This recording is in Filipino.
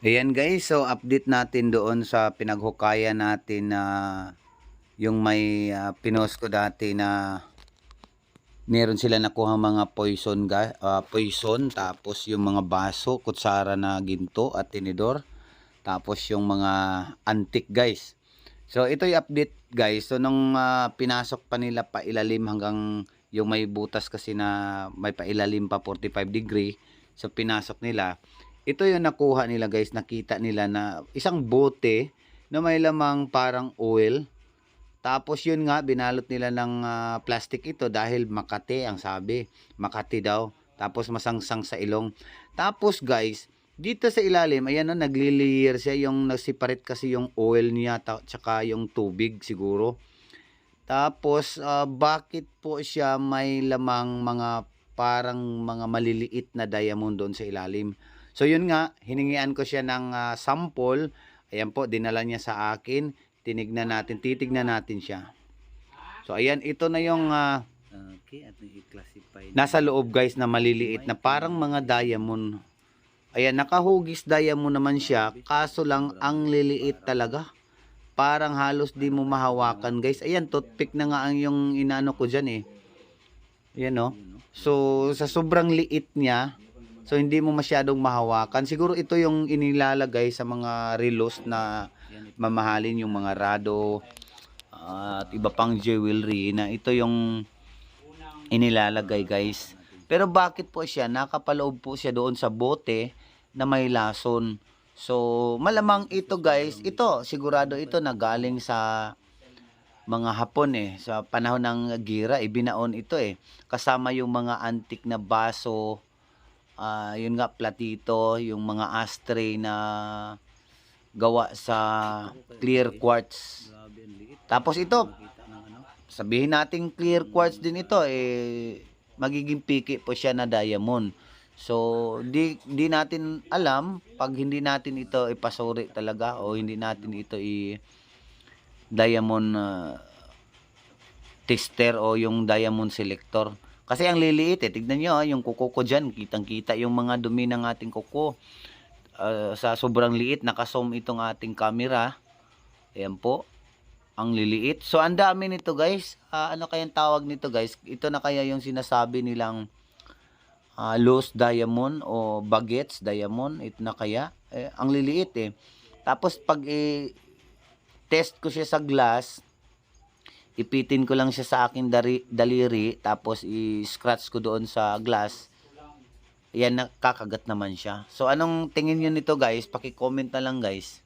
Ayan guys, so update natin doon sa pinaghukayan natin na yung may ah, pinost ko dati na meron sila nakuha mga poison ga, ah, poison tapos yung mga baso, kutsara na ginto at tinidor tapos yung mga antik guys. So ito yung update guys. So nung ah, pinasok pa nila pa ilalim hanggang yung may butas kasi na may pailalim pa 45 degree. So pinasok nila. Ito yung nakuha nila guys. Nakita nila na isang bote na may lamang parang oil. Tapos yun nga binalot nila ng ah, plastic ito dahil Makati ang sabi. Makati daw. Tapos masangsang sa ilong. Tapos guys, dito sa ilalim, ayan o, nagli-layer siya. Yung nagseparate kasi yung oil niya, tsaka yung tubig siguro. Tapos, ah, bakit po siya may lamang mga parang mga maliliit na diamond doon sa ilalim? So, yun nga, hiningian ko siya ng ah, sample. Ayan po, dinala niya sa akin. Tinignan natin, titignan natin siya. So, ayan, ito na yung ah, Okay, at i-classify. nasa loob guys na maliliit na parang mga diamond. Ayan, nakahugis diamond naman siya, kaso lang ang liliit talaga. Parang halos di mo mahawakan guys. Ayan, toothpick na nga ang yung inano ko dyan eh. Ayan no. So, sa sobrang liit niya, so hindi mo masyadong mahawakan. Siguro ito yung inilalagay sa mga relos na mamahalin yung mga rado at iba pang jewelry na ito yung inilalagay guys. Pero bakit po siya nakapaloob po siya doon sa bote na may lason. So malamang ito guys, ito sigurado ito na galing sa mga Hapon eh. Sa panahon ng gira, ibinaon ito eh. Kasama yung mga antik na baso, ah, yun nga platito, yung mga ashtray na gawa sa clear quartz. Tapos ito, sabihin natin clear quartz din ito eh magiging piki po siya na diamond. So di di natin alam pag hindi natin ito ipasuri talaga o hindi natin ito i diamond ah, tester o yung diamond selector. Kasi ang liliit eh, tignan nyo ah, yung kuko ko dyan, kitang-kita yung mga dumi ng ating kuko. Ah, sa sobrang liit, nakazoom itong ating camera. Ayan po ang liliit. So, ang dami nito guys. Ah, ano kayang tawag nito guys? Ito na kaya yung sinasabi nilang ah, loose diamond o baguettes diamond. Ito na kaya. Eh, ang liliit eh. Tapos pag i test ko siya sa glass, ipitin ko lang siya sa aking dari, daliri, tapos i-scratch ko doon sa glass. Yan, nakakagat naman siya. So, anong tingin nyo nito guys? Paki-comment na lang guys.